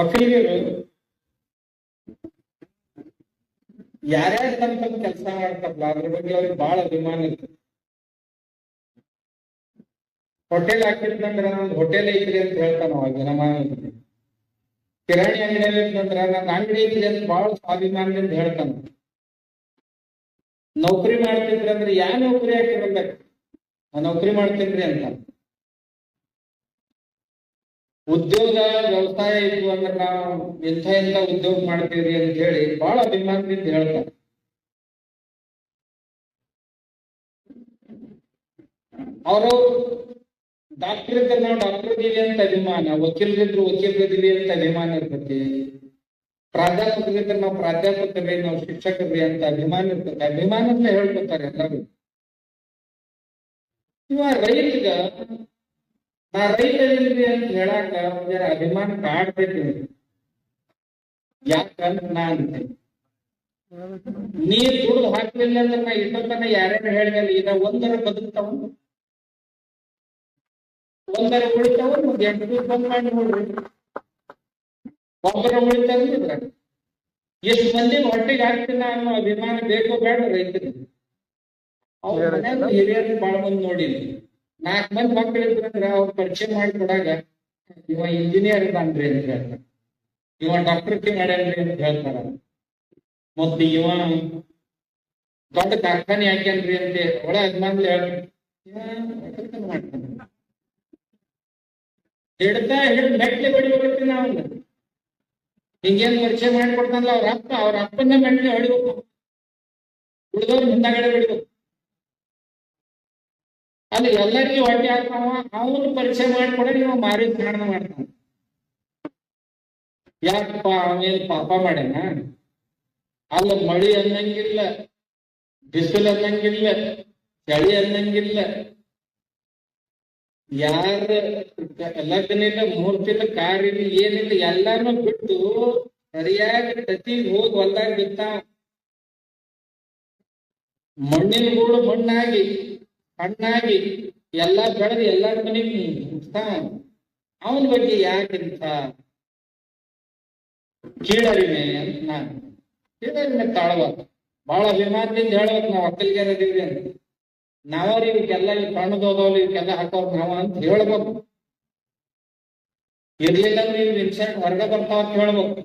ಒಕ್ಕಲಿಗರು ಯಾರ್ಯಾರು ತಮ್ಮ ತಮ್ಮ ಕೆಲಸ ಮಾಡ್ತಾರಲ್ಲ, ಅದ್ರ ಬಗ್ಗೆ ಅವ್ರಿಗೆ ಬಹಳ ಅಭಿಮಾನ ಇರ್ತದೆ ಹೋಟೆಲ್ ಹಾಕಿರ್ತಂದ್ರ ನಂದು ಹೋಟೆಲ್ ಐತ್ರಿ ಅಂತ ಹೇಳ್ತಾನ ಅವಾಗ ನಮ್ಮ ಕಿರಾಣಿ ಅಂಗಡಿ ಅಂತಂದ್ರ ನನ್ನ ಅಂಗಡಿ ಐತ್ರಿ ಅಂತ ಬಹಳ ಸ್ವಾಭಿಮಾನದಿಂದ ಹೇಳ್ತಾನ. ನೌಕರಿ ಮಾಡ್ತಿದ್ರಿ ಅಂದ್ರೆ ಯಾ ನೌಕರಿ ಹಾಕಿರ್ಬೇಕು ನೌಕರಿ ಮಾಡ್ತೇನ್ರಿ ಅಂತ. ಉದ್ಯೋಗ ವ್ಯವಸಾಯ ಇತ್ತು ಅಂದ್ರೆ ನಾವು ಎಂಥ ಎಂಥ ಉದ್ಯೋಗ ಮಾಡ್ತೀವಿ ಅಂತ ಹೇಳಿ ಬಹಳ ಅಭಿಮಾನದಿಂದ ಹೇಳ್ತಾರೆ. ಅವರು ಡಾಕ್ಟರ್ ಇದ್ರೆ ನಾವು ಡಾಕ್ಟರ್ ಇದೀವಿ ಅಂತ ಅಭಿಮಾನ, ವಕೀಲರಿದ್ರು ವಕೀಲರಿದ್ದೀವಿ ಅಂತ ಅಭಿಮಾನ ಇರ್ತೈತಿ. ಪ್ರಾಧ್ಯಾಪಕರಿದ್ರೆ ನಾವು ಪ್ರಾಧ್ಯಾಪಕರೇ, ನಾವು ಶಿಕ್ಷಕರೇ ಅಂತ ಅಭಿಮಾನ ಇರ್ತೈತಿ. ಅಂತ ಹೇಳ್ಕೊತಾರೆ ಎಲ್ಲರೂ. ಇವ ರೈತಗ ನಾ ರೈತರಿಲ್ರಿ ಅಂತ ಹೇಳಾಕ ಒಂದರ ಅಭಿಮಾನ ಕಾಡ್ತೈತಿ ಯಾಕಂದ್ರ ನಾ ಅಂತೆ ನೀ ದುಡ್ದು ಹಾಕ್ಲಿಲ್ಲ ಅಂದ್ರೆ ನಾ ಇಷ್ಟೊತ್ತನ ಯಾರ್ಯಾರು ಹೇಳಿದಲ್ಲ ಈಗ ಒಂದರ ಬದುಕ್ತಾವ? ಒಂದರ ಉಳಿತಾವ? ಒಂದ್ ಎಂಟು ಬಂದ್ ಮಾಡಿ ನೋಡ್ರಿ. ಒಬ್ಬರ ಉಳಿತಾವ ಎಷ್ಟು ಮಂದಿ ಹೊಟ್ಟೆಗೆ ಹಾಕ್ತೀನ ಅನ್ನೋ ಅಭಿಮಾನ ಬೇಕೋ ಬೇಡ ರೈತರಿಗೆ. ಅವ್ರ ಹಿರಿಯರು ಬಾಳ ಮಂದಿ ನೋಡಿನಿ ನಾಲ್ಕ್ ಮಂದಿ ಮಕ್ಳು ಇದ್ರಂದ್ರ ಅವ್ರ ಪರಿಚಯ ಮಾಡಿಕೊಡಾಗ ಇವ ಇಂಜಿನಿಯರ್ ಇದ್ದಾನ್ರಿ ಅಂತ ಹೇಳ್ತಾರ. ಇವ ಡಾಕ್ಟರ್ಗೆ ಮಾಡ್ಯಾನ್ರಿ ಅಂತ ಹೇಳ್ತಾರ. ಮತ್ತ ಇವ ದೊಡ್ಡ ಕಾರ್ಖಾನೆ ಹಾಕ್ಯಾನ್ರಿ ಅಂತ ಒಳ ಅಭಿಮಾನ ಹೇಳ್ತಾನೆ ಮಾಡ್ತಾನೆ ಹಿಡ್ತಾ ಹಿಡ್ದು ಮೆಟ್ಲೆ ಬಡಿಬೇಕತ್ತಿ ನಾವು. ಹಿಂಗೇನ್ ಪರಿಚಯ ಮಾಡಿಕೊಡ್ತಾನಲ್ಲ ಅವ್ರ ಅಪ್ಪ, ಅವ್ರ ಅಪ್ಪನ ಮೆಟ್ಲೆ ಹೊಡಿಬೇಕು. ಉಳಿದವ್ರು ಮುಂದಾಗಡೆ ಹೊಡಿಬೇಕು. ಅಲ್ಲಿ ಎಲ್ಲರಿಗೂ ಹೊಟ್ಟೆ ಆಗ್ತಾವ ಅವನು ಪರಿಚಯ ಮಾಡಿಕೊಡ ನೀವು ಮಾರಿ ಕಾರಣ ಮಾಡ್ತಾವ ಯಾಕಪ್ಪ ಅವೇನ್ ಪಾಪ ಮಾಡ್ಯಾನ? ಅಲ್ಲ, ಮಳಿ ಅನ್ನಂಗಿಲ್ಲ, ಬಿಸಿಲು ಅನ್ನಂಗಿಲ್ಲ, ಚಳಿ ಅನ್ನಂಗಿಲ್ಲ. ಯಾರ ಲಗ್ನಿಲ್ಲ ಮೂರ್ತಿಲ್ಲ ಕಾರಿಲ್ಲ ಏನಿಲ್ಲ, ಎಲ್ಲಾನು ಬಿಟ್ಟು ಸರಿಯಾಗಿ ಪ್ರತಿ ಹೋಗಿ ಹೊಲ್ದಾಗ ಬಿತ್ತ ಮಣ್ಣಿನ ಗೂಡು ಮಣ್ಣಾಗಿ ಹಣ್ಣಾಗಿ ಎಲ್ಲ ಬೆಳೆದು ಎಲ್ಲರ ಮನೆಗೆ ಮುಟ್ತಾವ ಅವನ ಬಗ್ಗೆ ಯಾಕಿಂತ ಕೀಳರಿಮೆ ಅಂತ ನಾನು ಕೀಳರಿಮೆ ತಾಳ್ಬೇಕು ಬಹಳ ಅಭಿಮಾನದಿಂದ ಹೇಳ್ಬೇಕು ನಾವು ಒಕ್ಕಲಿಗರ ಅದೀವಿ ಅಂತ. ನಾವ್ರಿ ಇವಕ್ಕೆಲ್ಲ ಇವ್ ಕಣ್ಣದೋದವ್ರು ಇವಕ್ಕೆಲ್ಲ ಹಾಕೋರ್ ನಾವ ಅಂತ ಹೇಳ್ಬೇಕು ಇರ್ಲಿಲ್ಲ ಅಂದ್ರೆ ಇವ್ ಇನ್ಸೆಂಟ್ ಹೊರಗೆ ಬರ್ತಾವ ಅಂತ ಹೇಳ್ಬೇಕು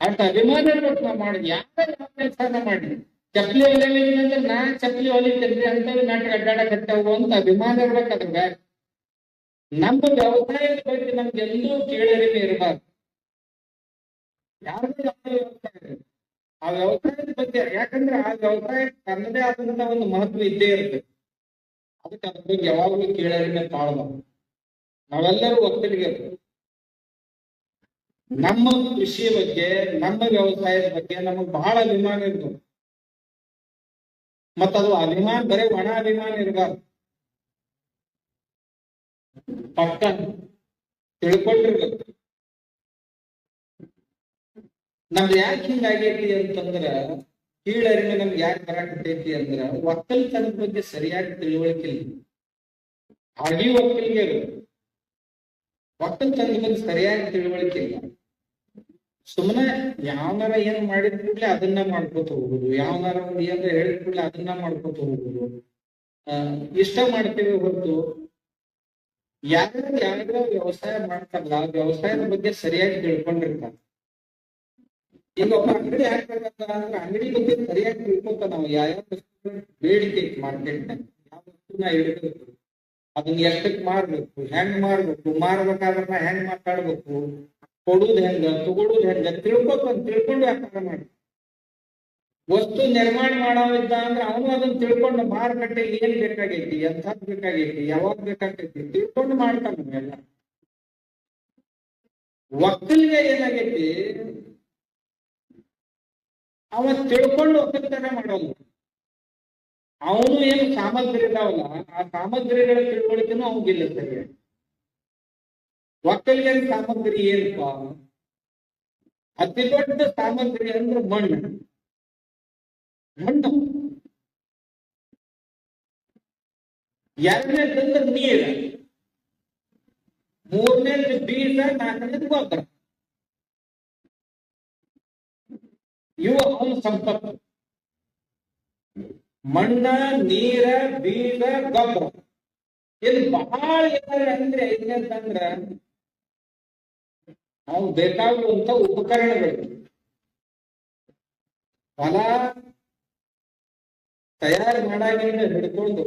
ಅಷ್ಟು ಅಭಿಮಾನ ಇರ್ಬೇಕು ನಾವು ಮಾಡಿದ್ವಿ ಯಾಕಂದ್ರೆ ಯಾವ ಕೆಲಸನ ಮಾಡಿ ಚಪ್ಪಲಿ ಹೊಲಿಲಿಲ್ಲ ನಾ ಚಪ್ಪಲಿ ಹೊಲಿತೇನ್ರಿ ಅಂತೇಳಿ ನಾಟಕ ಅಡ್ಡಾಡಕತ್ತವು ಅಂತ ಅಭಿಮಾನ ಇರ್ಬೇಕಂದ್ರ ನಮ್ಮ ವ್ಯವಸಾಯದ ಬಗ್ಗೆ ನಮ್ಗೆ ಎಲ್ಲೂ ಕೀಳರಿಮೆ ಇರಬಾರ್ದು. ಇರಲಿ. ಆ ವ್ಯವಸಾಯದ ಬಗ್ಗೆ, ಯಾಕಂದ್ರೆ ಆ ವ್ಯವಸಾಯ ತನ್ನದೇ ಆದಂತ ಒಂದು ಮಹತ್ವ ಇದ್ದೇ ಇರುತ್ತೆ. ಅದಕ್ಕೆ ಅದ್ರ ಬಗ್ಗೆ ಯಾವಾಗಲೂ ಕೀಳರಿಮೆ ನಾವೆಲ್ಲರೂ ಒತ್ತಡಿಗೆ ನಮ್ಮ ಕೃಷಿ ಬಗ್ಗೆ, ನಮ್ಮ ವ್ಯವಸಾಯದ ಬಗ್ಗೆ ನಮಗ್ ಬಹಳ ಅಭಿಮಾನ ಇರ್ತದೆ ಮತ್ತ ಅದು ಅಭಿಮಾನ, ಬರೀ ಒಣ ಅಭಿಮಾನ ಇರಬಾರ್ದು. ಪಕ್ಕ ತಿಳ್ಕೊಂಡಿರ್ಬೇಕು. ನಮ್ದು ಯಾಕೆ ಹಿಂಗಾಗೈತಿ ಅಂತಂದ್ರ, ಕೀಳರಿಮೆ ನಮ್ಗೆ ಯಾಕೆ ಬರಾಕತೈತಿ ಅಂದ್ರ, ಒಕ್ಕಲ್ತನದ ಬಗ್ಗೆ ಸರಿಯಾಗಿ ತಿಳುವಳಿಕೆ ಇಲ್ಲ. ಆಗಿ ಒಕ್ಕಲಿಗೆ ಒಕ್ಕಲ್ತನದ ಬಗ್ಗೆ ಸರಿಯಾಗಿ ತಿಳುವಳಿಕೆ ಇಲ್ಲ. ಸುಮ್ಮನೆ ಯಾವನಾರ ಏನ್ ಮಾಡಿದ ಕೂಡ್ಲೆ ಅದನ್ನ ಮಾಡ್ಕೋತ ಹೋಗುದು. ಯಾವನಾರ ಒಂದ್ ಏನಾರ ಹೇಳಿದ ಕೂಡ್ಲೆ ಅದನ್ನ ಮಾಡ್ಕೋತ ಹೋಗುದು. ಅಹ್ ಇಷ್ಟ ಮಾಡ್ತೇವೆ ಹೊರತು ಯಾರ್ಯಾರ ವ್ಯವಸಾಯ ಮಾಡ್ತಾರಲ್ಲ ವ್ಯವಸಾಯದ ಬಗ್ಗೆ ಸರಿಯಾಗಿ ತಿಳ್ಕೊಂಡಿರ್ತಾರ. ಈಗ ಒಬ್ಬ ಅಂಗಡಿ ಹಾಕ್ಬೇಕಂತ ಅಂದ್ರೆ ಅಂಗಡಿ ಬಗ್ಗೆ ಸರಿಯಾಗಿ ತಿಳ್ಕೊತ ನಾವು ವಸ್ತುಗಳ ಬೇಡಿಕೆ ಮಾರ್ಕೆಟ್ ಯಾವ ವಸ್ತುನ ಇಡಬೇಕು, ಅದನ್ನ ಎಷ್ಟಕ್ ಮಾರ್ಬೇಕು, ಹೆಂಗ್ ಮಾರ್ಬೇಕು ಮಾರ್ಬೇಕಾದ್ರೆ ಹೆಂಗ್ ಮಾತಾಡ್ಬೇಕು ಕೊಡುದು ಹೆಂಗ? ತಗೊಳುದು ಹೆಂಗ? ತಿಳ್ಕೊತ ತಿಳ್ಕೊಂಡು ವ್ಯಾಪಾರ ಮಾಡಿ. ವಸ್ತು ನಿರ್ಮಾಣ ಮಾಡೋವಿದ್ದ ಅಂದ್ರೆ ಅವನು ಅದನ್ನ ತಿಳ್ಕೊಂಡು ಮಾರುಕಟ್ಟೆಗೆ ಏನ್ ಬೇಕಾಗೈತಿ? ಎಂಥದ್ ಬೇಕಾಗೈತಿ? ಯಾವಾಗ ಬೇಕಾಗೈತಿ? ತಿಳ್ಕೊಂಡು ಮಾಡ್ತಾನೆ ಎಲ್ಲ. ಒಕ್ಕಲಿಗೆ ಏನಾಗೈತಿ? ಅವ ತಿಳ್ಕೊಂಡು ಒಕ್ಕಲ್ತನ ಮಾಡೋದು ಅವನು ಏನು ಸಾಮಗ್ರಿ ಇದಾವಲ್ಲ ಆ ಸಾಮಗ್ರಿಗಳ ತಿಳ್ಕೊಳಿಕೆನೂ ಅವಗಿಲ್ಲ ಸರಿ ಒಕ್ಕಲಿಗೆ ಸಾಮಗ್ರಿ ಏನಪ್ಪ ಅತಿ ದೊಡ್ಡ ಸಾಮಗ್ರಿ ಅಂದ್ರೆ ಮಣ್ಣು ಮಣ್ಣು ಎರಡನೇದಂದ್ರೆ ನೀರು ಮೂರನೇದು ಬೀಜ ನಾಲ್ಕನೇದು ಗೊಬ್ಬರ ಇವು ಅವನ ಸಂಪತ್ತು ಮಣ್ಣ ನೀರ ಬೀಜ ಗೊಬ್ಬರ ಇದು ಬಹಳ ಏನಾರ ಅಂದ್ರೆ ಏನಂತಂದ್ರ ನಾವು ಬೇಕಾಗುವಂತ ಉಪಕರಣಗಳು. ಹೊಲ ತಯಾರು ಮಾಡಾಗಿಂದ ಹಿಡ್ಕೊಂಡು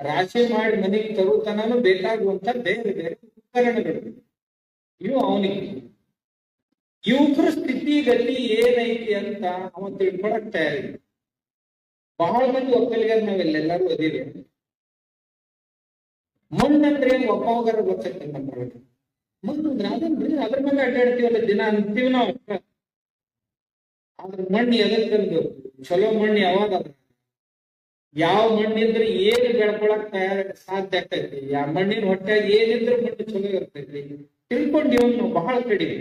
ರಾಶಿ ಮಾಡಿ ಮನೆಗೆ ತರುತನೂ ಬೇಕಾಗುವಂತ ಬೇರೆ ಬೇರೆ ಉಪಕರಣಗಳು. ಇವು ಅವನಿಗೆ. ಯುವಕರ ಸ್ಥಿತಿಗತಿ ಏನೈತಿ ಅಂತ ಅವ ತಿಳ್ಕೊಳಕ್ ತಯಾರಿ. ಬಹಳ ಮಂದಿ ಒಕ್ಕಲಿಗರು ನಾವೆಲ್ಲೆಲ್ಲರೂ ಅದೀವಿ ಮಣ್ಣಂದ್ರೆ ಒಬ್ಬೊಬ್ಬರ ಗೊತ್ತೈತೆ ನಮ್ಮ ಅಂದ್ರೆ ಅದ್ರ ಮೇಲೆ ಅಡ್ಡಾಡ್ತೀವಲ್ಲ, ದಿನ ಅಂತೀವಿ ನಾವು. ಆದ್ರ ಮಣ್ಣು ಎದಕ್ಕಂದು ಚಲೋ ಮಣ್ಣು ಯಾವಾಗ ಯಾವ ಮಣ್ಣಿದ್ರೆ ಏನು ಬೆಳ್ಕೊಳಕ್ ತಯಾರ ಸಾಧ್ಯ ಆಗ್ತೈತಿ ಯಾವ ಮಣ್ಣಿನ ಹೊಟ್ಟೆಯಾಗ ಏನಿದ್ರೆ ಮಣ್ಣು ಚಲೋ ಇರ್ತೈತಿ. ತಿಳ್ಕೊಂಡಿವ್ ನಾವು ಬಹಳ ಕಡಿಮೆ.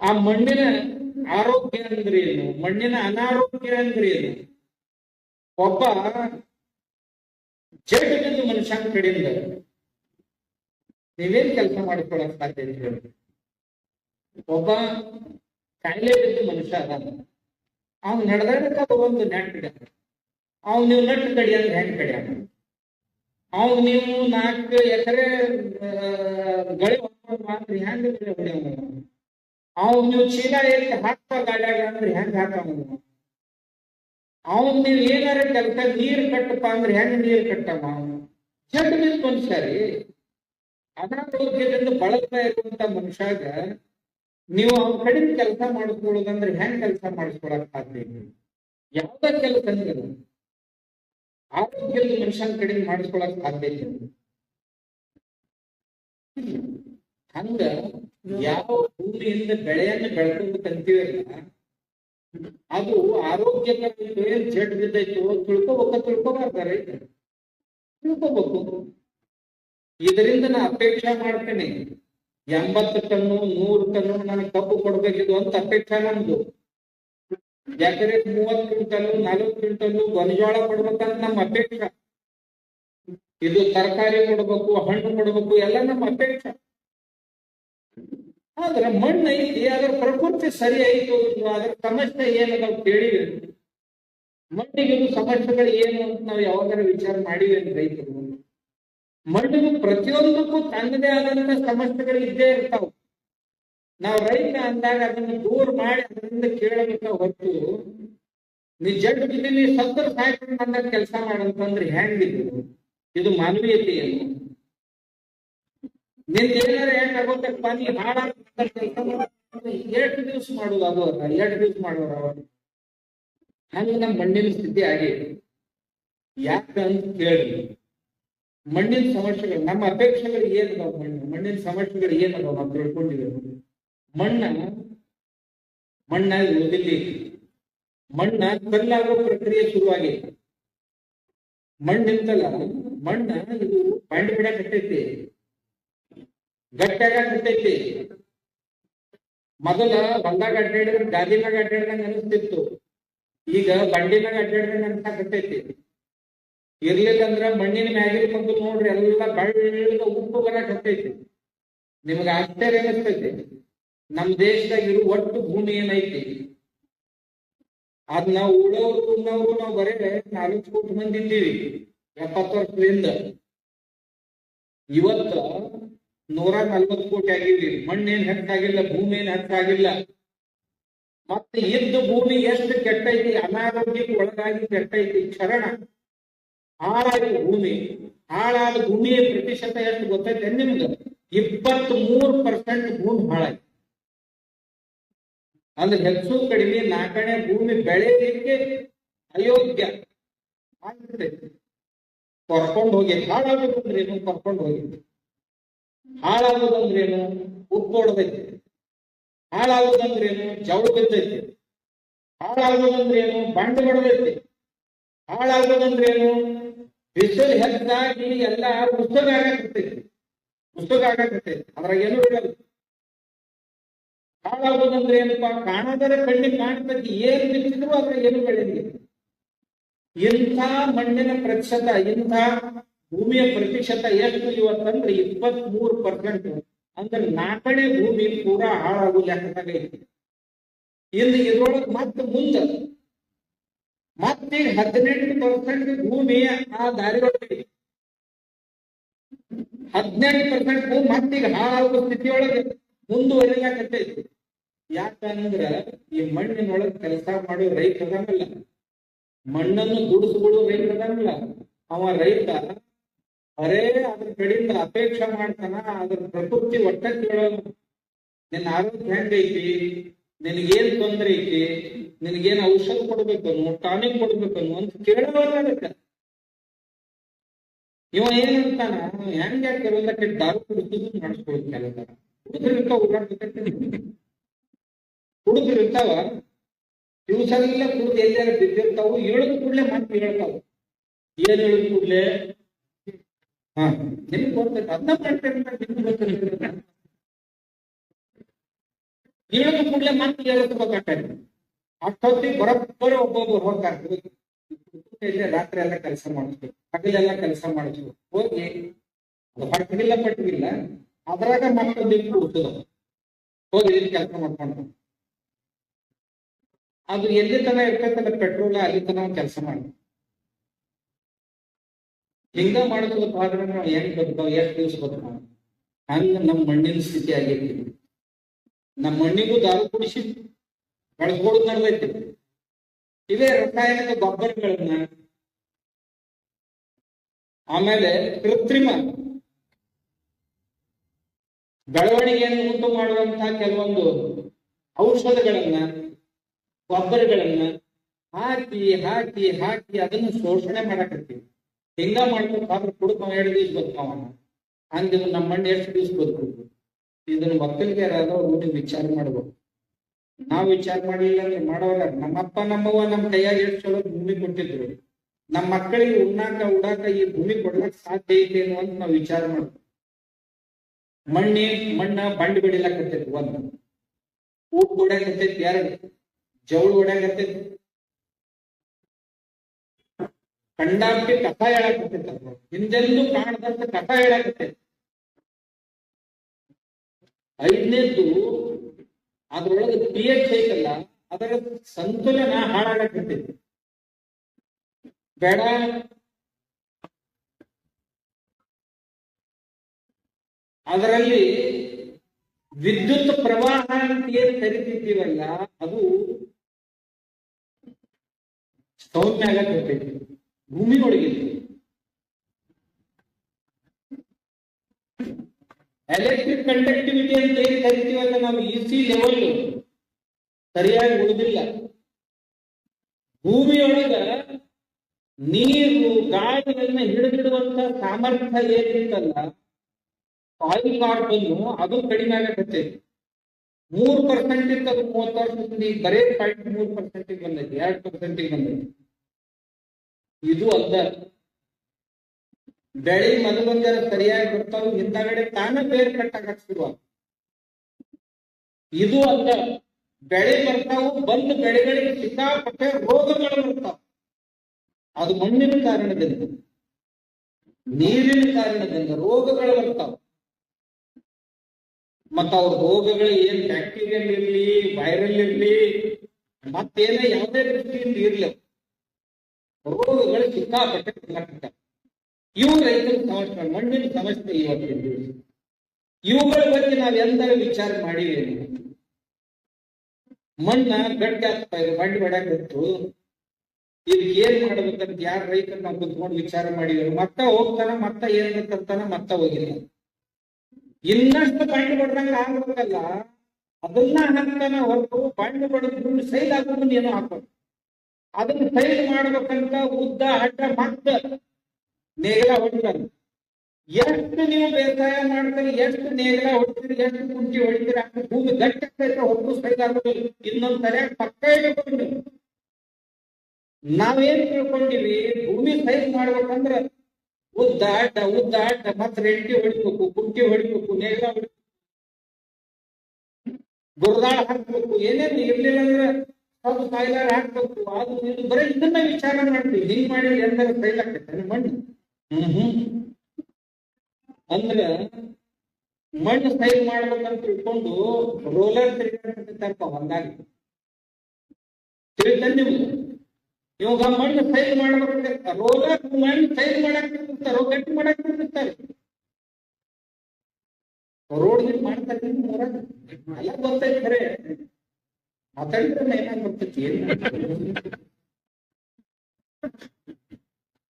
ಆ ಮಣ್ಣಿನ ಆರೋಗ್ಯ ಅಂದ್ರೆ ಏನು? ಮಣ್ಣಿನ ಅನಾರೋಗ್ಯ ಅಂದ್ರೆ ಏನು? ಒಬ್ಬ ಜಡ್ ಮನುಷ್ಯ ಕಡಿಮೆ. ನೀವೇನ್ ಕೆಲಸ ಮಾಡ್ಕೊಳಕ್ ಸಾಧ್ಯ ಅಂತ ಒಬ್ಬ ಕಾಯಿಲೆ ಬಿದ್ದು ಮನುಷ್ಯ ಅದ ಅವ್ನು ನಡೆದಾಡಕ ಒಂದು ನೆಟ್ ಅವ್ನು ನೀವು ನೆಟ್ ಕಡಿಯಂದ್ರೆ ಹೆಂಗ್ ಕಡಿಯ ಅವ್ನು ನೀವು ನಾಲ್ಕು ಎಕರೆ ಗಳಿ ಮಾತ್ರ ಹೆಂಗ್ ಗಳಿ ಹೊಡಿಯೋನು ಅವ್ನು? ನೀವು ಚೀಲ ಎತ್ತಿ ಹಾಕ್ತಾ ಗಾಡ್ಯಾಗ ಅಂದ್ರೆ ಹೆಂಗ್ ಹಾಕವನು ಅವ್ನು? ನೀವ್ ಏನಾರ ಕೆಲಸ ನೀರ್ ಕಟ್ಟಪ್ಪ ಅಂದ್ರೆ ಹೆಂಗ್ ನೀರ್ ಕಟ್ಟಮ್ಮ ಜಡ್ ಮನುಷ್ಯ ರೀ ಅನಾರೋಗ್ಯದಿಂದ ಬಳಸ್ತಾ ಇರುವಂತ ಮನುಷ್ಯಾಗ ನೀವು ಅವ್ನ ಕಡಿಮೆ ಕೆಲಸ ಮಾಡಿಸ್ಕೊಳ್ಳೋದಂದ್ರೆ ಹೆಂಗ್ ಕೆಲಸ ಮಾಡಿಸ್ಕೊಳಕ್ ಸಾಧ್ಯ ಯಾವ್ದ ಕೆಲಸ ಆರೋಗ್ಯದ ಮನುಷ್ಯನ ಕಡಿಮೆ ಮಾಡಿಸ್ಕೊಳಕ್ ಸಾಧ್ಯ ಇಲ್ಲ. ಹಂಗ ಯಾವ ಭೂಮಿಯಿಂದ ಬೆಳೆಯನ್ನು ಬೆಳ್ಕೊಂಡು ತಂತೀವಲ್ಲ ಅದು ಆರೋಗ್ಯಕರ ಜಡ್ ಬಿದ್ದೈತು ತಿಳ್ಕೊಬೇಕ ತಿಳ್ಕೊಬಾರ್ದ ರೈತ ತಿಳ್ಕೊಬೇಕು. ಇದರಿಂದ ನಾ ಅಪೇಕ್ಷೆ ಮಾಡ್ತೇನೆ. ಎಂಬತ್ತು ಟನ್ನು ನೂರು ಟನ್ನು ನನಗೆ ಕಬ್ಬು ಕೊಡ್ಬೇಕಿದು ಅಂತ ಅಪೇಕ್ಷೆ ನಮ್ದು. ಯಾಕಂದ್ರೆ ಮೂವತ್ ಕ್ವಿಂಟಲ್ ನಾಲ್ಕು ಕ್ವಿಂಟಲ್ ಗೊಂಜಾಳ ಕೊಡ್ಬೇಕಂತ ನಮ್ಮ ಅಪೇಕ್ಷೆ. ಇದು ತರಕಾರಿ ಕೊಡ್ಬೇಕು, ಹಣ್ಣು ಕೊಡ್ಬೇಕು, ಎಲ್ಲ ನಮ್ಮ ಅಪೇಕ್ಷೆ. ಆದ್ರೆ ಮಣ್ಣು ಐತಿ ಅದ್ರ ಪ್ರಕೃತಿ ಸರಿ ಐತು ಅದ್ರ ಸಮಸ್ಯೆ ನಾವು ಕೇಳಿವಿ ಮಣ್ಣಿಗೆ ಸಮಸ್ಯೆಗಳು ಏನು ಅಂತ ನಾವು ಯಾವಾಗಾರ ವಿಚಾರ ಮಾಡಿವಿ ರೈತರು. ಮಣ್ಣಿಗೆ ಪ್ರತಿಯೊಂದಕ್ಕೂ ತನ್ನದೇ ಆದಂತ ಸಮಸ್ಯೆಗಳು ಇದ್ದೇ ಇರ್ತಾವ. ನಾವು ರೈತ ಅಂದಾಗ ಅದನ್ನು ದೂರ ಮಾಡಿ ಅದರಿಂದ ಕೇಳಬೇಕ ಹೊತ್ತು ನೀ ಜಡ್ ಬಿದ್ದೀನಿ ಸತ್ತರ ಸಾಯ್ಕೊಂಡು ಅಂದ ಕೆಲಸ ಮಾಡಂತಂದ್ರೆ ಹೆಂಗಿದ್ರು ಇದು? ಮಾನವೀಯತೆ ಏನು? ನಿನ್ ಏನಾರ ಹೆಂಗ್ ಆಗೋತಪ್ಪ? ನೀ ಹಾಡಾಗ ಎಷ್ಟು ದಿವ್ಸ ಮಾಡುದು ಅದು ಎರಡು ದಿವ್ಸ ಮಾಡೋರು ಅವಾಗ ಹಂಗ ನಮ್ಮ ಮಣ್ಣಿನ ಸ್ಥಿತಿ ಆಗಿ ಯಾಕ ಅಂತ ಕೇಳಿ. ಮಣ್ಣಿನ ಸಮಸ್ಯೆಗಳು, ನಮ್ಮ ಅಪೇಕ್ಷೆಗಳು ಏನದಾವ ಮಣ್ಣು? ಮಣ್ಣಿನ ಸಮಸ್ಯೆಗಳು ಏನದಾವ ನಾವು ತಿಳ್ಕೊಂಡಿದ್ದೇವೆ. ಮಣ್ಣ ಮಣ್ಣಾಗಿ ಉಳಿದಿಲ್ಲಿ ಮಣ್ಣ ಕಲ್ಲಾಗೋ ಪ್ರಕ್ರಿಯೆ ಶುರುವಾಗೈತಿ ಮಣ್ಣಿಂತಲ್ಲ, ಮಣ್ಣ ಇದು ಪಾಂಡ್ ಬಿಡ ಕಟ್ಟೈತಿ. ಗಟ್ಟಾಗ ಕಟ್ಟೈತಿ. ಮೊದಲ ಹೊಲ್ದಾಗ ಅಡ್ಡಾಡಿದ್ರೆ ಗಾದಿನಾಗ ಅಡ್ಡಾಡ್ದಂಗ ಅನಿಸ್ತಿತ್ತು. ಈಗ ಬಂಡಿನಾಗ ಅಡ್ಡಾಡ್ದಂಗ ಅನ್ಸಾಕತ್ತೈತಿ ಇರ್ಲಿಲ್ಲ ಮಣ್ಣಿನ ಮ್ಯಾಗಿನ ನೋಡ್ರಿ ಎಲ್ಲ ಬೆಳ್ಳ ಉಪ್ಪು ಬರಾಕತ್ತೈತಿ ನಿಮ್ಗೆ ಆಶ್ಚರ್ಯ ಅನಿಸ್ತೈತಿ. ನಮ್ ದೇಶದಾಗ ಇರೋ ಒಟ್ಟು ಭೂಮಿ ಏನೈತಿ? ಅದ್ ನಾವು ಉಳೋರು ನಾವು ಬರೇ ನಾಲ್ಕು ಕೋಟಿ ಮಂದಿ ಇದ್ದೀವಿ, ಎಪ್ಪತ್ತು ವರ್ಷದಿಂದ. ಇವತ್ತ ನೂರ ನಲ್ವತ್ತು ಕೋಟಿ ಆಗಿದ್ವಿ ಮಣ್ಣೇನ್ ಹೆಚ್ಚಾಗಿಲ್ಲ ಭೂಮಿ ಏನ್ ಹೆಚ್ಚಾಗಿಲ್ಲ. ಮತ್ತೆ ಇದ್ದ ಭೂಮಿ ಎಷ್ಟು ಕೆಟ್ಟೈತಿ, ಅನಾರೋಗ್ಯಕ್ಕೆ ಒಳಗಾಗಿ ಕೆಟ್ಟೈತಿ, ಕ್ಷರಣ. ಹಾಳಾಗಿ ಭೂಮಿ, ಹಾಳಾದ ಭೂಮಿಯ ಪ್ರತಿಶತ ಎಷ್ಟು ಗೊತ್ತೈತೆ ನಿಮ್ಗೆ ಇಪ್ಪತ್ತ್ ಮೂರು ಪರ್ಸೆಂಟ್ ಭೂಮಿ ಹಾಳಾಗಿ ಅಂದ್ರೆ ಹೆಚ್ಚು ಕಡಿಮೆ ನಾಲ್ಕನೇ ಭೂಮಿ ಬೆಳೆಯಲಿಕ್ಕೆ ಅಯೋಗ್ಯ. ಕರ್ಕೊಂಡು ಹೋಗಿ ಹಾಳಾಗೋದಂದ್ರೇನು ಕರ್ಕೊಂಡು ಹೋಗಿ. ಹಾಳಾಗೋದಂದ್ರೇನು ಉಪ್ಪು ಹೊಡೆದೈತಿ. ಹಾಳಾಗೋದಂದ್ರೇನು ಜವಳು ಬಿದ್ದೈತಿ. ಹಾಳಾಗೋದಂದ್ರೇನು ಬಂಡ ಹೊಡೆದೈತಿ. ಹಾಳಾಗೋದಂದ್ರೇನು ಬಿಸಿಲು ಹೆಚ್ಚಾಗಿ ಎಲ್ಲ ಪುಸ್ತಕ ಆಗಕತ್ತೈತಿ ಪುಸ್ತಕ ಆಗಕತ್ತೈತಿ ಅದ್ರಾಗ ಏನು ಇರಲ್ಲ ಹಾಳಾಗೋದಂದ್ರೆ ಏನಪ್ಪಾ? ಕಾಣದರೆ ಕಣ್ಣಿಗೆ ಕಾಣ್ತೈತಿ. ಏನ್ ಬಿತ್ತಿದ್ರು ಅದ್ರಾಗ ಏನು ಬೆಳೆದಿಲ್ಲ. ಇಂಥ ಮಣ್ಣಿನ ಪ್ರತಿಶತ ಇಂಥ ಭೂಮಿಯ ಪ್ರತಿಶತ ಎಷ್ಟು ಇವತ್ತಂದ್ರೆ ಇಪ್ಪತ್ತ್ ಮೂರು ಪರ್ಸೆಂಟ್ ಅಂದ್ರೆ ನಾಲ್ಕನೇ ಭೂಮಿ ಪೂರಾ ಹಾಳಾಗೋ ಲೆಕ್ಕದಾಗ ಐತಿ. ಇಲ್ಲಿ ಇದ್ರೊಳಗೆ ಮತ್ತೆ ಮುಂದೆ ಮತ್ತೆ ಹದಿನೆಂಟು ಪರ್ಸೆಂಟ್ ಭೂಮಿ ಆ ದಾರಿ ಒಳಗೆ ಹದಿನೆಂಟು ಪರ್ಸೆಂಟ್ ಭೂಮಿ ಮತ್ತೀಗ ಹಾಳಾಗುವ ಸ್ಥಿತಿಯೊಳಗೆ ಮುಂದುವರಿಲಾಕತ್ತೈತಿ ಯಾಕಂದ್ರ ಈ ಮಣ್ಣಿನೊಳಗೆ ಕೆಲಸ ಮಾಡೋ ರೈತ ಅದಾನಲ್ಲ ಮಣ್ಣನ್ನು ದುಡಿಸ್ಕೊಳ್ಳೋ ರೈತ ಅದಾನಲ್ಲ ಅವ ರೈತ. ಅರೇ ಅದ್ರ ಕಡೆಯಿಂದ ಅಪೇಕ್ಷೆ ಮಾಡ್ತಾನ, ಅದ್ರ ಪ್ರಕೃತಿ ಒಟ್ಟ ಕೇಳೋನು ನಿನ್ನ ಆರೋಗ್ಯ ಹೆಂಗೈತಿ? ನಿನಗೇನ್ ತೊಂದ್ರೆ ಐತಿ? ನಿನಗೇನ್ ಔಷಧ ಕೊಡ್ಬೇಕನ್ನು, ಟಾನಿಕ್ ಕೊಡ್ಬೇಕನ್ನು ಅಂತ ಅದಕ್ಕ ಇವ ಏನಂತಾನ, ಹೆಂಗ ಕೆಲವೊಂದಕ್ಕೆ ದಾರು ಕುಡಿದು ಮಾಡಿಸ್ಕೊಳ್ಳೋದು ಕೆಲಸ? ಹುಡುಗರಿರ್ತಾವ ಓಡಾಡ್ಬೇಕಂತ ಹುಡುಗರಿರ್ತಾವ ದಿವಸ ಎಲ್ಲ ಕುಡಿದು ಎಲ್ಲಾರ ಬಿದ್ದಿರ್ತಾವು ಇಳಿದ ಕೂಡಲೇ ಮತ್ತೆ ಹೇಳ್ತಾವ. ಏನ್ ಹೇಳಿದ ಕೂಡಲೇ? ಹಾ, ನಿಮ್ಗೆ ಗೊತ್ತೈತೆ ಅದನ್ನ ಮಾಡ್ತೇನೆ ನಿಮ್ಗೆ ಗೊತ್ತಿರ್ತದೆ ಇಳಿದ ಕೂಡಲೇ ಅಷ್ಟೊತ್ತಿಗೆ ಬರೋಬ್ಬರ ಒಬ್ಬೊಬ್ಬರು ಹೋಗ್ತಾರೆ. ರಾತ್ರಿ ಎಲ್ಲ ಕೆಲಸ ಮಾಡಿಸ್ಬೇಕು. ಹಗಲೆಲ್ಲ ಕೆಲಸ ಮಾಡಿಸ್ಬೇಕು. ಹೋಗಿ ಅದು ಹಟ್ಟಿಲ್ಲ ಪಟ್ಟಿಲ್ಲ ಅದ್ರಾಗ ಇಟ್ಟು ಹುಟ್ಟದ ಹೋಗಿ ಕೆಲಸ ಮಾಡ್ಕೊಂಡು. ಅದು ಎಲ್ಲಿ ತನ ಇರ್ತೈತಲ್ಲ ಪೆಟ್ರೋಲ್, ಅಲ್ಲಿ ತನ ಕೆಲಸ ಮಾಡಿ. ಹಿಂಗ ಮಾಡೋದು ಆದ್ರೆ ನಾವು ಹೆಂಗ್ ಬದುಕಾವ್ ಎಷ್ಟು ದಿವಸ ಬದುಕಾವ ಹಂಗ ನಮ್ಮ ಮಣ್ಣಿನ ಸ್ಥಿತಿ ಆಗೈತಿ ನಮ್ಮ ಮಣ್ಣಿಗೂ ದಾರು ಕುಡಿಸಿ. ಬೆಳೆಸ್ಕೊಳ್ಳೋದು ನಡೆದೈತಿ ಇದೇ ರಾಸಾಯನಿಕ ಗೊಬ್ಬರಗಳನ್ನ ಆಮೇಲೆ ಕೃತ್ರಿಮ ಬೆಳವಣಿಗೆಯನ್ನು ಉಂಟು ಮಾಡುವಂತಹ ಕೆಲವೊಂದು ಔಷಧಗಳನ್ನ, ಗೊಬ್ಬರಗಳನ್ನ ಹಾಕಿ ಹಾಕಿ ಹಾಕಿ ಅದನ್ನು ಶೋಷಣೆ ಮಾಡಕತ್ತೀವಿ. ಹಿಂಗ ಮಾಡ್ಬೇಕಾದ್ರೆ ಕುಡುಕ ಎರಡು ದಿವಸ ಬದುಕವ ಹಂಗಿದ್ರು ನಮ್ಮ ಮಣ್ಣು ಎಷ್ಟು ದಿವಸ ಬದುಕಬೇಕು? ಇದನ್ನ ಮಕ್ಕಳಿಗೆ ಯಾರಾದ್ರೂ ವಿಚಾರ ಮಾಡ್ಬೇಕು. ನಾವು ವಿಚಾರ ಮಾಡಿಲ್ಲ ಅಂದ್ರೆ ಮಾಡೋಲ್ಲ ನಮ್ಮಪ್ಪ ನಮ್ಮವ್ವ ನಮ್ಮ ಕೈಯಾಗ ಎಷ್ಟು ಚಲೋ ಭೂಮಿ ಕೊಟ್ಟಿದ್ರು. ನಮ್ಮ ಮಕ್ಕಳಿಗೆ ಉಣ್ಣಾಕ, ಉಡಾಕ ಈ ಭೂಮಿ ಕೊಡ್ಲಕ್ ಸಾಧ್ಯ ಐತೆ ಅಂತ ನಾವು ವಿಚಾರ ಮಾಡ್ತೀವಿ ಮಣ್ಣಿ, ಮಣ್ಣ ಬಂಡ್ ಬಿಡಿಲಕತ್ತೈತಿ ಒಂದು. ಉಪ್ಪು ಹೊಡ್ಯಾಕತ್ತೈತಿ ಎರಡು. ಜವಳು ಹೊಡ್ಯಾಕತ್ತೈತಿ ಕಂಡಾಪಿ ಕಥ ಹೇಳಕತ್ತೈತಿ. ಹಿಂದೆಲ್ಲೂ ಕಾಣದಂತ ಕಥ ಹೇಳಕತ್ತೈತಿ ಐದನೇದ್ದು ಅದ್ರೊಳಗೆ ಪಿ ಎಚ್ ಐತಲ್ಲ ಅದರ ಸಂತುಲನ ಹಾಳಾಗತ್ತೈತಿ ಬೇಡ. ಅದರಲ್ಲಿ ವಿದ್ಯುತ್ ಪ್ರವಾಹ ಅಂತ ಏನ್ ಕರಿತಿದ್ದೀವಲ್ಲ, ಅದು ಸೌಮ್ಯ ಆಗತ್ತೈತಿ ಭೂಮಿ ಎಲೆಕ್ಟ್ರಿಕ್ ಕಂಡಕ್ಟಿವಿಟಿ ಅಂತ ಏನ್ ಕರಿತೀವಲ್ಲ ನಾವು ಇ ಸಿ ಲೆವೆಲ್ ಸರಿಯಾಗಿ ಉಳಿದಿಲ್ಲ. ಭೂಮಿಯೊಳಗ ನೀರು ಗಾಳಿಗಳನ್ನ ಹಿಡಿದಿಡುವಂತ ಸಾಮರ್ಥ್ಯ ಏನಿತ್ತಲ್ಲ ಆಯಿಲ್ ಕಾರ್ಬನ್ ಅದು ಕಡಿಮೆ ಆಗತ್ತೆ. ಮೂರ್ ಪರ್ಸೆಂಟ್ ಇತ್ತು ಅದು ಮೂವತ್ತು ಬರೇ ಪಾಯಿಂಟ್ ಮೂರ್ ಪರ್ಸೆಂಟ್ ಬಂದೈತಿ, ಎರಡು ಪರ್ಸೆಂಟ್ ಬಂದೈತಿ. ಇದು ಅಲ್ಲ ಬೆಳೆ ಮೊದಲೊಂದರ ಸರಿಯಾಗಿ ಬರ್ತಾವ ಹಿಂದಗಡೆ ತಾನ ಬೇರೆ ಕಟ್ಟಾಕ ಇದು ಅಂತ ಬೆಳೆ ಬರ್ತಾವು ಬಂದ ಬೆಳೆಗಳಿಗೆ ಸಿಕ್ಕಾಪಟ್ಟೆ ರೋಗಗಳು ಬರ್ತಾವ. ಅದು ಮಣ್ಣಿನ ಕಾರಣದಿಂದ, ನೀರಿನ ಕಾರಣದಿಂದ ರೋಗಗಳು ಬರ್ತಾವ. ಮತ್ತ ಅವ್ರ ರೋಗಗಳು ಏನ್ ಬ್ಯಾಕ್ಟೀರಿಯಲ್ ಇರ್ಲಿ ವೈರಲ್ ಇರ್ಲಿ, ಮತ್ತೇನೇ ಯಾವುದೇ ರೀತಿಯಿಂದ ಇರ್ಲಿ, ರೋಗಗಳು ಸಿಕ್ಕಾಪಟ್ಟೆ ಇವು ರೈತರ ಸಮಸ್ಯೆ ಮಣ್ಣಿನ ಸಮಸ್ಯೆ ಇವತ್ತಿದ್ದು ಇವುಗಳ ಬಗ್ಗೆ ನಾವ್ ಎಂದರ ವಿಚಾರ ಮಾಡಿವೇನು ಮಣ್ಣ ಗಟ್ಟಿ ಆಗ್ತಾ ಇದೆ, ಮಣ್ಣು ಬಿಟ್ಟು ಇದಕ್ಕೆ ಏನ್ ಮಾಡ್ಬೇಕಂತ ಯಾರ ರೈತರು ನಾವು ಕುತ್ಕೊಂಡು ವಿಚಾರ ಮಾಡಿದ್ರು? ಮತ್ತ ಹೋಗ್ತಾನ, ಮತ್ತ ಏನಂತಾನ ಮತ್ತ ಹೋಗಿಲ್ಲ. ಇನ್ನಷ್ಟು ಬಂಡು ಬಡ್ದಂಗ ಆಗ್ಬೇಕಲ್ಲ. ಅದನ್ನ ಹಾಕ್ತಾನ ಹೊರತು ಬಂಡು ಬಡದ್ರು ಸೈಲ್ ಆಗೋದನ್ನ ಏನೋ ಹಾಕೋದು ಅದನ್ನ ಸೈಲ್ ಮಾಡ್ಬೇಕಂತ ಉದ್ದ, ಅಡ್ಡ, ಮತ್ತ ನೇಗಿಲ ಹೊಡಿತಾರೆ. ಎಷ್ಟು ನೀವು ಬೇಸಾಯ ಮಾಡ್ತೀರಿ, ಎಷ್ಟು ನೇಗಿಲ ಹೊಡಿತೀರಿ, ಎಷ್ಟು ಕುಂಟಿ ಹೊಡಿತೀರಿ, ಅಷ್ಟು ಭೂಮಿ ಗಟ್ಟಿ ಆಗ್ತೈತೆ ಹೊರತು ಸೈಲ್ ಆಗೋದಿಲ್ಲ. ಇನ್ನೊಂದ್ ಸರಿ ಪಕ್ಕ ಇಟ್ಕೊಂಡು ನಾವೇನ್ ತಿಳ್ಕೊಂಡಿವಿ ಭೂಮಿ ಸೈಜ್ ಮಾಡ್ಬೇಕಂದ್ರ ಉದ್ದ, ಅಡ್ಡ ಉದ್ದ, ಅಡ್ಡ ಮತ್ ರೆಂಟಿ ಹೊಡಿಬೇಕು, ಕುಂಟಿ ಹೊಡಿಬೇಕು ನೇಗಿಲ ಹೊಡಿಬೇಕು. ಗುರುದಾಳ ಹಾಕ್ಬೇಕು, ಏನೇನು ಇರ್ಲಿಲ್ಲ ಅಂದ್ರೆ ಸ್ವಲ್ಪ ಸಾಯಿಲಾರ ಹಾಕ್ಬೇಕು. ಅದು ಬರೀ ಇದನ್ನ ವಿಚಾರ ಮಾಡ್ತೀವಿ. ಹಿಂಗ್ ಮಾಡಿ ಎಂದ್ರೆ ಸೈಲ್ ಆಗ್ತೈತೆ? ಮಣ್ಣು. ಅಂದ್ರ ಮಣ್ಣು ಸೈಲ್ ಮಾಡ್ಬೇಕಂತ ತಿಳ್ಕೊಂಡು ರೋಲರ್ ತಿರ್ಗಾಡ್ತಕ್ಕ ಹೊಲ್ದಾಗ. ತಿಳಿತ ನಿಮ್ಗೆ ಇವಾಗ ಮಣ್ಣು ಸೈಲ್ ಮಾಡ್ಬೇಕಂತ ರೋಲರ್ ಮಣ್ಣು ಸೈಲ್ ಮಾಡಕ್ ತಿರ್ಗಿರ್ತಾರೋ ಗಟ್ಟಿ ಮಾಡಕ್ ತಿರ್ಗಿರ್ತಾರೆ ರೋಡ್ ಗಿಟ್ ಮಾಡ್ತಾರೆ ಎಲ್ಲ ಗೊತ್ತೈತಿ ಖರೆ. ಮಾತಾಡಿದ್ರೆ ಏನಾಗ ಬರ್ತೈತಿ ಏನ್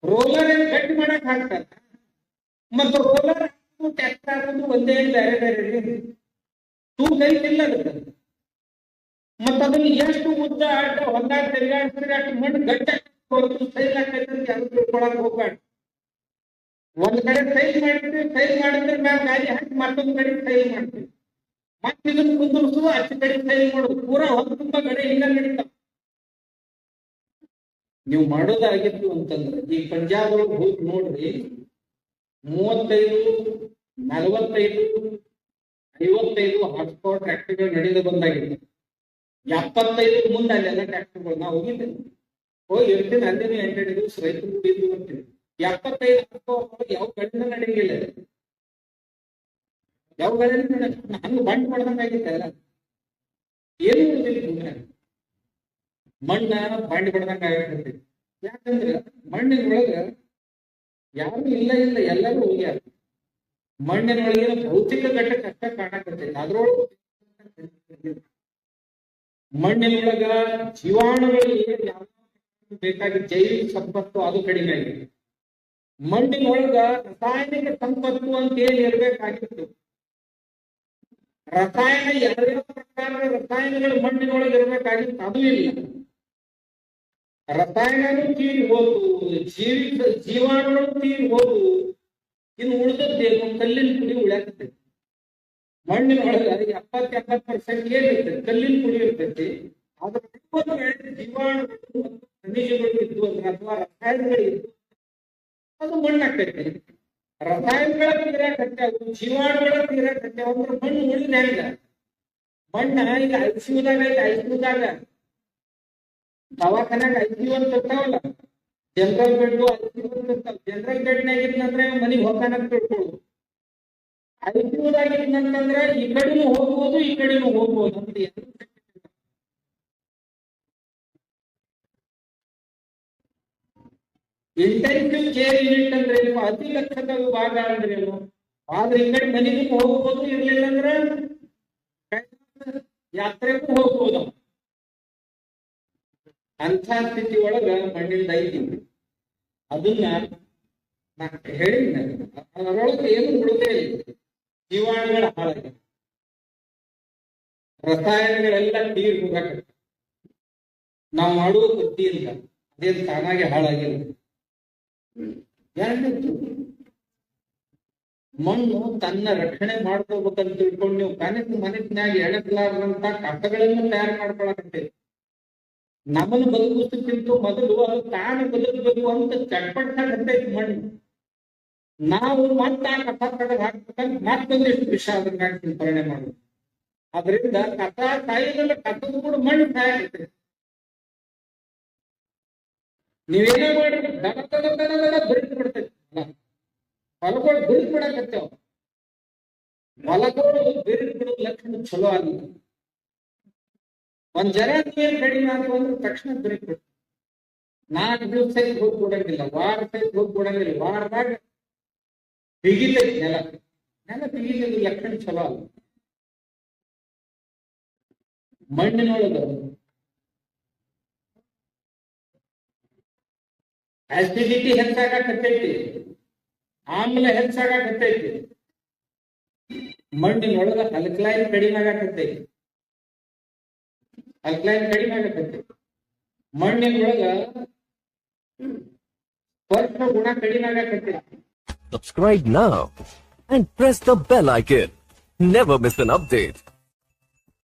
ರೋಲರ್ ಏನ್ ಗಟ್ಟಿ ಮಾಡಕ್ ಹಾಕ್ತಾರ ಮತ್ತ ರೋಲರ್ ಟ್ಯಾಕ್ಟರ್ ಹಾಕೋದು ಒಂದೇ ಬೇರೆ ಬೇರೆ ತೂಕ ಐತಿಲ್ಲ ಅದಕ್ಕೆ. ಮತ್ತ ಅದನ್ನ ಎಷ್ಟು ಉದ್ದ ಅಡ್ಡ ಹೊಲ್ದಾಗ ತಿರ್ಗಾಡ್ತೀರಿ ಅಷ್ಟು ಮಣ್ಣು ಗಟ್ಟಿ ಸೈಲ್ ಆಕೈತಿ ಅಂತ ಯಾರು ತಿಳ್ಕೊಳಕ್ ಹೋಗ್ಬೇಡ. ಒಂದ್ ಕಡೆ ಸೈಲ್ ಮಾಡಿದ್ರೆ ಸೈಲ್ ಮಾಡಿದ್ರೆ ಮ್ಯಾಲ ಗಾಡಿ ಹಾಕಿ ಮತ್ತೊಂದ್ ಕಡೆ ಸೈಲ್ ಮಾಡ್ತೀವಿ. ಮತ್ತೆ ಇದನ್ನ ಕುಂದರ್ಸು ಅಷ್ಟು ಕಡೆ ಸೈಲ್ ಮಾಡುದು. ಪೂರಾ ಹೊತ್ತು ತುಂಬಾ ಕಡೆ ಹಿಂಗ ನಡೀತಾವ ನೀವು ಮಾಡೋದಾಗಿತ್ತು ಅಂತಂದ್ರೆ, ಈ ಪಂಜಾಬ್ ಒಳಗೆ ಹೋಗಿ ನೋಡ್ರಿ, ಮೂವತ್ತೈದು, ನಲವತ್ತೈದು, ಐವತ್ತೈದು ಹಾಟ್ಸ್ಪಾಟ್ ಟ್ರ್ಯಾಕ್ಟರ್ಗಳು ನಡೆದು ಬಂದಾಗಿತ್ತು. ಎಪ್ಪತ್ತೈದು ಮುಂದೆ ಅಲ್ಲೆಲ್ಲ ಟ್ರ್ಯಾಕ್ಟರ್ಗಳು ನಾವು ಹೋಗಿದ್ದೇನೆ ಹೋಗಿ ಇರ್ತೀನಿ ಅಲ್ಲಿ ಎಂಟೆರಡು ದಿವಸ ರೈತರು ಬಿದ್ದು ಬರ್ತೀನಿ ಎಪ್ಪತ್ತೈದು ಹಾಟ್ಸ್ಪಾಟ್ ಯಾವ ಗಾಡಿನ ನಡೆಯಂಗಿಲ್ಲ ಯಾವ ಗಾಡಿನ ಹಂಗೆ ಬಂಡ್ ಮಾಡ್ದಂಗಾಗಿತ್ತೆ ಎಲ್ಲ ಏನು ಉಳಿದಿಲ್ಲ. ಮಣ್ಣ ಬಂಡ್ ಬಡ್ದಂಗ ಆಗಿರ್ತೈತಿ ಯಾಕಂದ್ರೆ ಮಣ್ಣಿನೊಳಗ ಯಾರು ಇಲ್ಲ ಇಲ್ಲ, ಎಲ್ಲರೂ ಹೋಗ್ಯಾರ. ಮಣ್ಣಿನೊಳಗಿನ ಭೌತಿಕ ಘಟಕ ಅಷ್ಟ ಕಾಣಕತ್ತೈತಿ. ಅದ್ರೊಳಗೆ ಮಣ್ಣಿನೊಳಗ ಜೀವಾಣುಗಳು ಏನ್ ಯಾವ ಬೇಕಾಗಿ ಜೈವಿಕ ಸಂಪತ್ತು ಅದು ಕಡಿಮೆ ಆಗಿದೆ. ಮಣ್ಣಿನೊಳಗ ರಾಸಾಯನಿಕ ಸಂಪತ್ತು ಅಂತ ಏನ್ ಇರ್ಬೇಕಾಗಿತ್ತು. ರಸಾಯನ ಯಾವ್ಯಾವ ಪ್ರಕಾರದ ರಸಾಯನಗಳು ಮಣ್ಣಿನೊಳಗೆ ಇರಬೇಕಾಗಿತ್ತು, ಅದು ಇಲ್ಲ. ರಸಾಯನನು ತೀರಿ ಹೋದು ಜೀವಿತ ಜೀವಾಣುಗಳು ತೀರಿ ಹೋದು ಇನ್ನು ಉಳಿದದ್ದೇನು? ಕಲ್ಲಿನ ಪುಡಿ ಉಳ್ಯಾಕತ್ತೈತಿ ಮಣ್ಣಿನೊಳಗ ಎಪ್ಪತ್ ಎಪ್ಪತ್ ಪರ್ಸೆಂಟ್ ಏನಿರ್ತದೆ ಕಲ್ಲಿನ ಪುಡಿ ಇರ್ತೈತಿ ಅದ್ರ ಇಪ್ಪತ್ತು ವೇಳೆ ಜೀವಾಣುಗಳು ಖನಿಜಗಳು ಇದ್ವು ಅಂದ್ರೆ ಅಥವಾ ರಸಾಯನಗಳು ಇದ್ವು ಅದು ಮಣ್ಣಾಕೈತಿ ರಸಾಯನಗಳ ತೀರಾಕತ್ಯಾವು ಜೀವಾಣುಗಳ ಕಟ್ಟೆ ಅಂದ್ರೆ ಮಣ್ಣು ಉಳಿದ ಮಣ್ಣ ಈಗ ಐಸಿಯುದಾಗ ಐತಿ ಐಸಿಯುದಾಗ ದವಾಖಾನಾಗ ಐಸಿಯು ಅಂತ ಇರ್ತಾವಲ್ಲ, ಜನರಲ್ ಬೆಡ್ ಐಸಿಯು ಅಂತ ಇರ್ತಾವ ಜನರಲ್ ಬೆಡ್ನಾಗ ಇದ್ನಂದ್ರೆ ಮನಿಗ್ ಹೋಗ್ತಾನೆ ತಿಳ್ಕೊಳ್ಳೋದು ಐಸಿಯುದಾಗ ಇದ್ನಂತಂದ್ರ ಈ ಕಡೆನೂ ಹೋಗ್ಬೋದು, ಈ ಕಡೆನೂ ಹೋಗ್ಬೋದು. ಅಂತ ಇಂಟೆನ್ಸಿವ್ ಕೇರ್ ಯೂನಿಟ್ ಅಂದ್ರೆ ಏನು ಅತಿ ಲಕ್ಷದ ವಿಭಾಗ ಅಂದ್ರೆ ಏನು? ಆದ್ರೆ ಈ ಕಡೆ ಮನೆಗೂ ಹೋಗ್ಬೋದು ಇರ್ಲಿಲ್ಲ ಅಂದ್ರೆ ಯಾತ್ರೆಗೂ ಹೋಗ್ಬೋದು. ಅಂಥ ಸ್ಥಿತಿ ಒಳಗ ಮಣ್ಣಿಂದ ಐತಿ ಅದನ್ನ ನಾ ಹೇಳಿದ್ನ ಅದರೊಳಗೆ ಏನು ಉಳಿದೇ ಇಲ್ಲ. ಜೀವಾಣುಗಳ ಹಾಳಾಗಿ ರಸಾಯನಗಳೆಲ್ಲ ನೀರು ಹೋಗಕ್ಕೆ ನಾವು ಮಾಡುವ ಇಲ್ಲ. ಅದೇನು ತಾನಾಗೆ ಹಾಳಾಗಿಲ್ಲ. ಎರಡನೇದ್ದು ಮಣ್ಣು ತನ್ನ ರಕ್ಷಣೆ ಮಾಡ್ಕೋಬೇಕಂತ ತಿಳ್ಕೊಂಡು ನೀವು ಕನಸು ಮನಸ್ಸಿನಾಗ ಎಳಕಲಾರದಂತ ಕಸಗಳನ್ನು ತಯಾರು ಮಾಡ್ಕೊಳಕತ್ತೇವೆ ನಮ್ಮನ್ನು ಬದುಕಿಸ್ತಕ್ಕಿಂತ ಮೊದಲು ಅದು ತಾನು ಬದುಕಬೇಕು ಅಂತ ಚಟ್ಪಟ್ಟಾಗತ್ತೈತಿ ಮಣ್ಣು. ನಾವು ಮತ್ತೆ ಆ ಕಸ ಕಡೆಗೆ ಹಾಕ್ಬೇಕಂತ ಮತ್ತೊಂದಿಷ್ಟು ವಿಷ ಅದನ್ನ ಸಿಂಪರಣೆ ಮಾಡೋದು. ಅದರಿಂದ ಕಸ ಸಾಯೋದಿಲ್ಲ ಕಸದ ಕೂಡ ಮಣ್ಣು ಸಾಯಕತ್ತೈತಿ ನೀವೇನೇ ಮಾಡಿ ದನ ದನ ದನ ದನ ಬಿರುಕು ಬಿಡ್ತೈತಿ ಹೊಲ. ಹೊಲಗಳು ಬಿರುಕು ಬಿಡಕತ್ತೇವ ಹೊಲಗಳು ಬಿರುಕು ಬಿಡೋದ್ ಲಕ್ಷಣ ಚಲೋ ಆಗಿಲ್ಲ ಒಂದ್ ಜರ ನೀರ್ ಕಡಿಮೆ ಆಯ್ತು ಅಂದ್ರೆ ತಕ್ಷಣ ಬಿರುಕು ಬಿಡ್ತೈತಿ ನಾಲ್ಕು ದಿವಸ ಸಹಿತ ಹೋಗಿ ಕೊಡಂಗಿಲ್ಲ ವಾರ ಸಹಿತ ಹೋಗಿ ಕೊಡಂಗಿಲ್ಲ ವಾರದಾಗ ಬಿಗಿತೈತಿ ನೆಲ ನೆಲ ಬಿಗಿಲಿದ್ದು ಲಕ್ಷಣ ಚಲೋ ಅಲ್ಲ ಮಣ್ಣಿನೊಳಗ ಆಸಿಡಿಟಿ ಹೆಚ್ಚಾಗಕತ್ತೈತಿ ಆಮ್ಲ ಹೆಚ್ಚಾಗಕತ್ತೈತಿ ಮಣ್ಣಿನೊಳಗ ಅಲ್ಕಲೈನ್ ಕಡಿಮೆ ಆಗಕತ್ತೈತಿ ಅಲ್ಕಲೈನ್ ಕಡಿಮೆ ಆಗಕತ್ತೈತಿ ಮಣ್ಣಿನೊಳಗ ಸ್ಪರ್ಶ ಗುಣ ಕಡಿಮೆ ಆಗಕತ್ತೈತಿ Subscribe now and press the bell icon. Never miss an update.